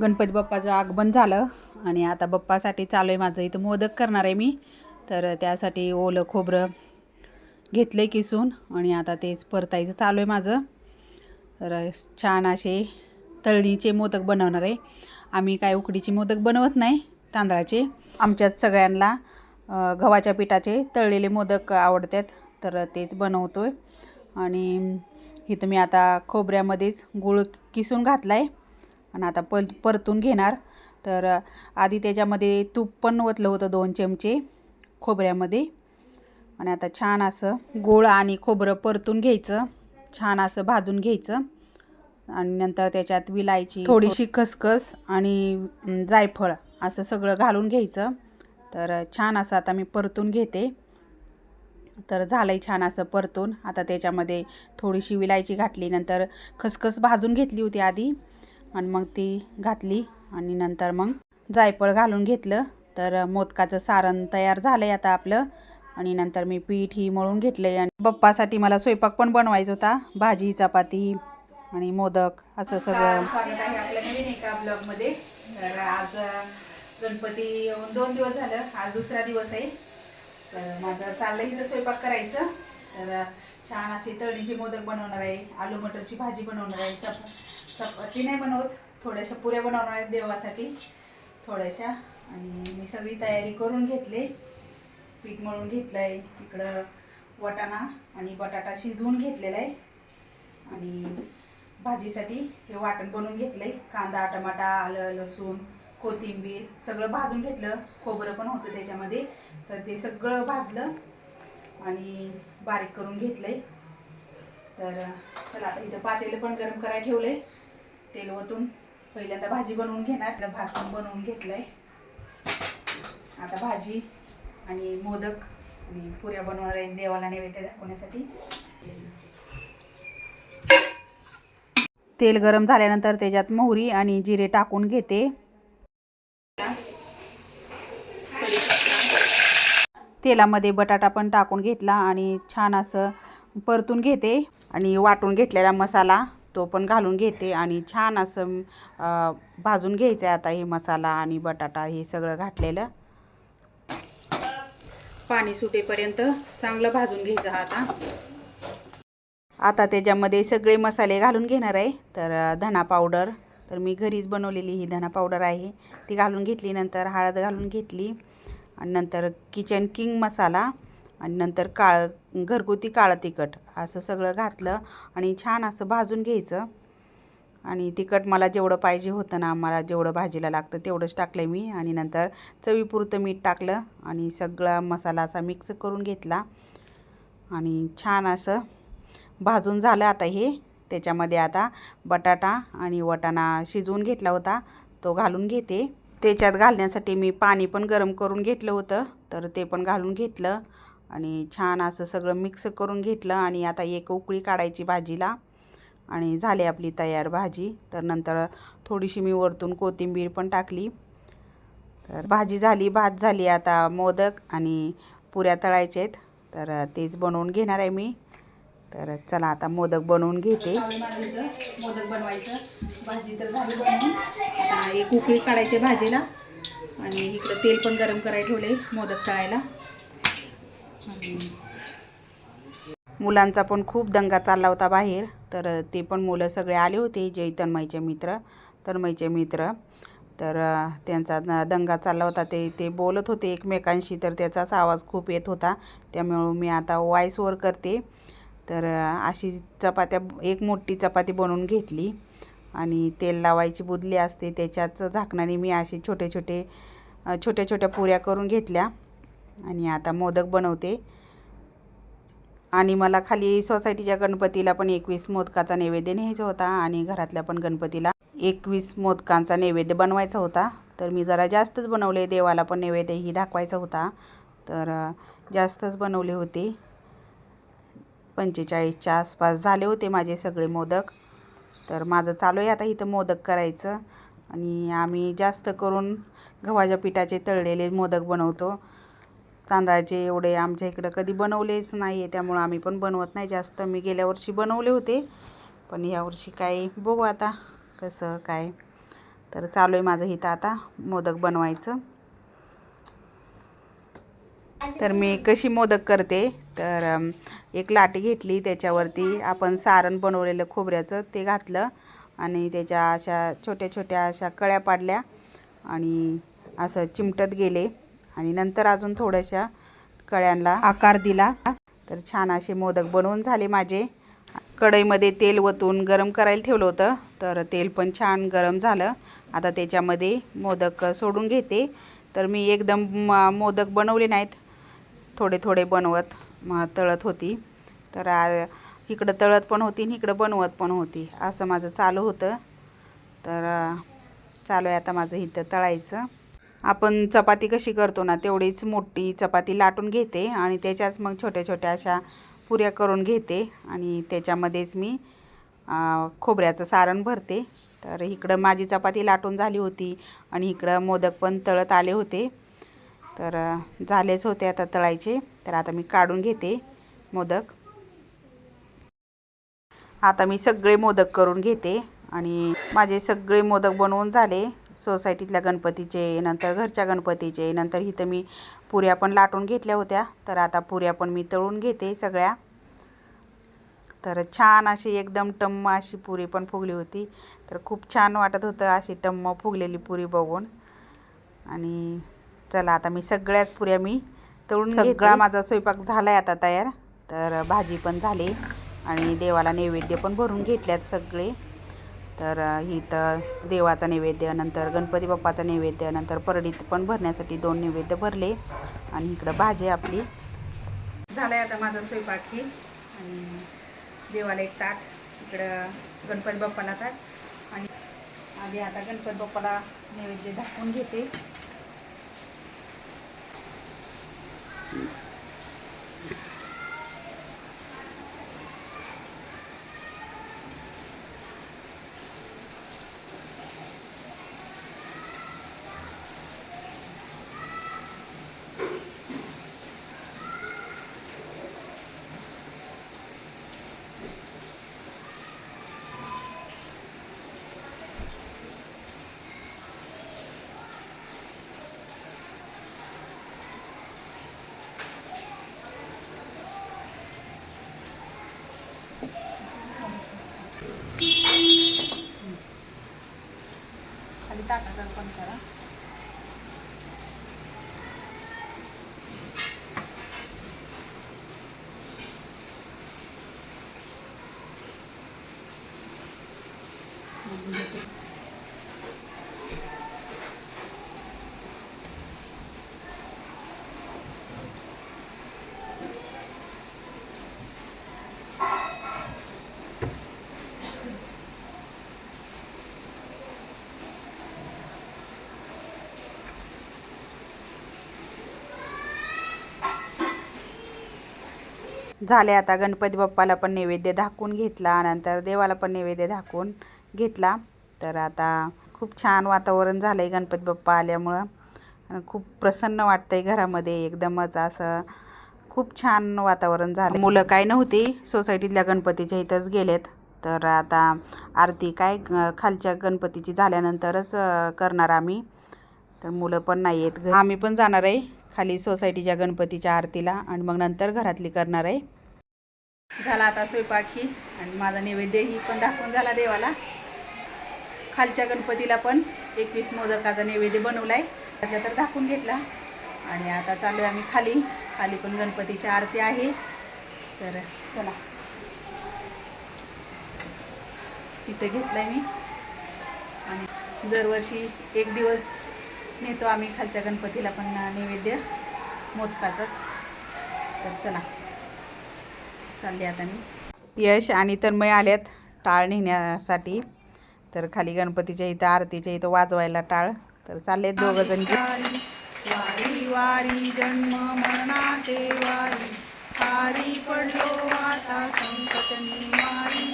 गणपती बाप्पाचं आगमन झालं आणि आता बाप्पासाठी चालू आहे माझं इथं मोदक करणार आहे मी. तर त्यासाठी ओलं खोबरं घेतलं आहे किसून आणि आता तेच परतायचं चालू आहे माझं. तर छान असे तळणीचे मोदक बनवणार आहे. आम्ही काय उकडीचे मोदक बनवत नाही तांदळाचे. आमच्यात सगळ्यांना गव्हाच्या पिठाचे तळलेले मोदक आवडतात तर तेच बनवतो आहे आणि इथं मी आता खोबऱ्यामध्येच गूळ किसून घातला आहे आणि आता पल परतून घेणार. तर आधी त्याच्यामध्ये तूप पण ओतलं होतं दोन चमचे खोबऱ्यामध्ये. आणि आता छान असं गूळ आणि खोबरं परतून घ्यायचं. छान असं भाजून घ्यायचं. आणि नंतर त्याच्यात विलायची थोडीशी खसखस आणि जायफळ असं सगळं घालून घ्यायचं. तर छान असं आता मी परतून घेते. तर झालं आहे छान असं परतून. आता त्याच्यामध्ये थोडीशी विलायची घातली. नंतर खसखस भाजून घेतली होती आधी. आणि मग ती घातली आणि नंतर मग जायफळ घालून घेतलं. तर मोदकाचं सारण तयार झालं आहे आता आपलं. आणि नंतर मी पीठ ही मळून घेतलं आहे आणि बप्पासाठी मला स्वयंपाक पण बनवायचा होता. भाजी चपाती आणि मोदक असं सगळं. स्वागत आहे आपल्या नवीन एका ब्लॉगमध्ये. तर आज गणपती येऊन दोन दिवस झालं. आज दुसरा दिवस आहे. तर माझं चाललंय इथं स्वयंपाक करायचं. तर छान अशी तळणीची मोदक बनवणार आहे. आलू मटरची भाजी बनवणार आहे. चपाती नाही बनवत थोड्याशा पुऱ्या बनवणार आहेत देवासाठी थोड्याशा. आणि मी सगळी तयारी करून घेतली. पीठ मळून घेतलं आहे इकडं वटाणा आणि बटाटा शिजवून घेतलेला आहे आणि भाजीसाठी हे वाटण बनवून घेतलंय. कांदा टमाटा आलं लसूण कोथिंबीर सगळं भाजून घेतलं. खोबरं पण होतं त्याच्यामध्ये. तर ते सगळं भाजलं आणि बारीक करून घेतलंय. तर चला आता इथं पातेलं पण गरम करायला ठेवलंय. तेल ओतून पहिल्यांदा भाजी बनवून घेणार. भात पण बनवून घेतलंय. आता भाजी आणि मोदक आणि पुऱ्या बनवणार आहे देवाला नैवेद्य दाखवण्यासाठी. तेल गरम झाल्यानंतर त्याच्यात मोहरी आणि जिरे टाकून घेते. तेलामध्ये बटाटा पण टाकून घेतला आणि छान असं परतून घेते आणि वाटून घेतलेला मसाला. तो पण घालून घेते आणि छान असं भाजून घ्यायचं आहे आता हे मसाला आणि बटाटा हे सगळं घातलेलं. पाणी सुटेपर्यंत चांगलं भाजून घ्यायचं आता. आता त्याच्यामध्ये सगळे मसाले घालून घेणार आहे. तर धणा धना पावडर तर मी घरीच बनवलेली ही धना पावडर आहे. ती घालून घेतली नंतर हळद घालून घेतली आणि नंतर किचन किंग मसाला. आणि नंतर काळं घरगुती काळं तिखट असं सगळं घातलं आणि छान असं भाजून घ्यायचं. आणि तिखट मला जेवढं पाहिजे होतं ना मला जेवढं भाजीला लागतं तेवढंच टाकलं आहे मी. आणि नंतर चवीपुरतं मीठ टाकलं आणि सगळा मसाला असा मिक्स करून घेतला. आणि छान असं भाजून झालं आता हे. त्याच्यामध्ये आता बटाटा आणि वटाणा शिजवून घेतला होता तो घालून घेते. त्याच्यात घालण्यासाठी मी पाणी पण गरम करून घेतलं होतं तर ते पण घालून घेतलं. आणि छान असं सगळं मिक्स करून घेतलं आणि आता एक उकळी काढायची भाजीला. आणि झाली आपली तयार भाजी. तर नंतर थोडीशी मी वरतून कोथिंबीर पण टाकली. तर भाजी झाली भात झाली आता मोदक आणि पुऱ्या तळायच्या आहेत. तर तेच बनवून घेणार आहे मी. तर चला आता मोदक बनवून घेते. मोदक बनवायचं. भाजी तर झाली बनवून. एक उकळी काढायची भाजीला. आणि इकडं तेल पण गरम करायला ठेवले मोदक तळायला. मुलांचा पण खूप दंगा चालला होता बाहेर तर ते पण मुलं सगळे आले होते जय तन्मयचे मित्र तन्मयचे मित्र तर त्यांचा दंगा चालला होता ते ते बोलत होते एकमेकांशी तर त्याचाच आवाज खूप येत होता त्यामुळं मी आता वॉईस ओवर करते तर अशी चपात्या एक मोठी चपाती बनवून घेतली आणि तेल लावायची बुदली असते त्याच्याच झाकणाने मी असे छोटे छोटे छोट्या छोट्या पुऱ्या करून घेतल्या आणि आता मोदक बनवते. आणि मला खाली सोसायटीच्या गणपतीला पण एकवीस मोदकाचा नैवेद्य न्यायचा होता आणि घरातल्या पण गणपतीला एकवीस मोदकांचा नैवेद्य बनवायचा होता. तर मी जरा जास्तच बनवले देवाला पण नैवेद्यही दाखवायचा होता. तर जास्तच बनवले होते. पंचेचाळीसच्या आसपास झाले होते माझे सगळे मोदक. तर माझं चालू आहे आता इथं मोदक करायचं. आणि आम्ही जास्त करून गव्हाच्या पिठाचे तळलेले मोदक बनवतो. तांदळाचे एवढे आमच्या इकडं कधी बनवलेच नाही आहे त्यामुळं आम्ही पण बनवत नाही जास्त. मी गेल्या वर्षी बनवले होते पण यावर्षी काय बघू आता कसं काय. तर चालू आहे माझं इथं आता मोदक बनवायचं. तर मी कशी मोदक करते तर एक लाटी घेतली त्याच्यावरती आपण सारण बनवलेलं खोबऱ्याचं ते घातलं आणि त्याच्या अशा छोट्या छोट्या अशा कळ्या पाडल्या आणि असं चिमटत गेले. आणि नंतर अजून थोड्याशा कळ्यांना आकार दिला. तर छान असे मोदक बनवून झाले माझे. कढईमध्ये तेल वतून गरम करायला ठेवलं होतं तर तेल पण छान गरम झालं. आता त्याच्यामध्ये मोदक सोडून घेते. तर मी एकदम म- मोदक बनवले नाहीत. थोडे थोडे बनवत म तळत होती. तर इकडं तळत पण होती आणि इकडं बनवत पण होती. असं माझं चालू होतं. तर चालू आहे आता माझं इथं तळायचं. आपण चपाती कशी करतो ना तेवढीच मोठी चपाती लाटून घेते आणि त्याच्याच मग छोट्या छोट्या अशा पुऱ्या करून घेते आणि त्याच्यामध्येच मी खोबऱ्याचं सारण भरते. तर इकडं माझी चपाती लाटून झाली होती आणि इकडं मोदक पण तळत आले होते. तर झालेच होते आता तळायचे. तर आता मी काढून घेते मोदक. आता मी सगळे मोदक करून घेते आणि माझे सगळे मोदक बनवून झाले. सोसायटीतल्या गणपतीचे नंतर घरच्या गणपतीचे नंतर इथं मी पुऱ्या पण लाटून घेतल्या होत्या. तर आता पुऱ्या पण मी तळून घेते सगळ्या. तर छान अशी एकदम टम्म अशी पुरी पण फुगली होती. तर खूप छान वाटत होतं अशी टम्म फुगलेली पुरी बघून. आणि चला आता मी सगळ्याच पुऱ्या मी तळून सगळा? माझा स्वयंपाक झाला आहे आता तयार. तर भाजी पण झाली आणि देवाला नैवेद्य पण भरून घेतल्यात सगळे. तर इथं देवाचा नैवेद्य नंतर गणपती बाप्पाचा नैवेद्य नंतर परडीत पण भरण्यासाठी दोन नैवेद्य भरले. आणि इकडं भाजी आपली. झालं आहे आता माझा स्वयंपाक हे. आणि देवाला एक ताट इकडं गणपती बाप्पाला ताट. आणि आम्ही आता गणपती बाप्पाला नैवेद्य दाखवून घेते. खाली झाले आता. गणपती बाप्पाला पण नैवेद्य दाखवून घेतला. नंतर देवाला पण नैवेद्य दाखवून घेतला. तर आता खूप छान वातावरण झालं आहे गणपती बाप्पा आल्यामुळं. खूप प्रसन्न वाटतं आहे घरामध्ये. एकदमच असं खूप छान वातावरण झालं मुलं काय नव्हती सोसायटीतल्या गणपतीच्या इथंच गेलेत. तर आता आरती काय खालच्या गणपतीची झाल्यानंतरच करणार आम्ही. तर मुलं पण नाही आहेत आम्ही पण जाणार आहे. खाली सोसायटीच्या गणपतीच्या आरतीला आणि मग नंतर घरातली करणार आहे. झाला आता स्वयंपाकी आणि माझा नैवेद्यही पण दाखवून झाला देवाला. खालच्या गणपतीला पण एकवीस मोदकाचा नैवेद्य बनवला आहे तर दाखवून घेतला. आणि आता चालू आहे आम्ही खाली. खाली पण गणपतीची आरती आहे. तर चला. तिथं घेतलं आहे मी. आणि दरवर्षी एक दिवस नेतो आम्ही खालच्या गणपतीला पण नैवेद्य मोदकाचाच. तर चला. चालले आता मी. यश आणि तन्मय आल्यात टाळ नेण्यासाठी. तर खाली गणपतीच्या इथं आरतीच्या इथं वाजवायला टाळ. तर चालले दोघं जण. वारी वारी जन्म मरणाचे वारी. खारी पडलो आता संकटनी वारी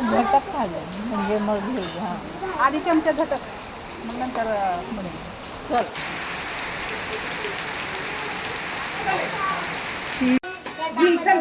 घटक खाल्ले म्हणजे मग हे हा आधी चमचा झटक मग नंतर अं, म्हणेन. चल. जी चल.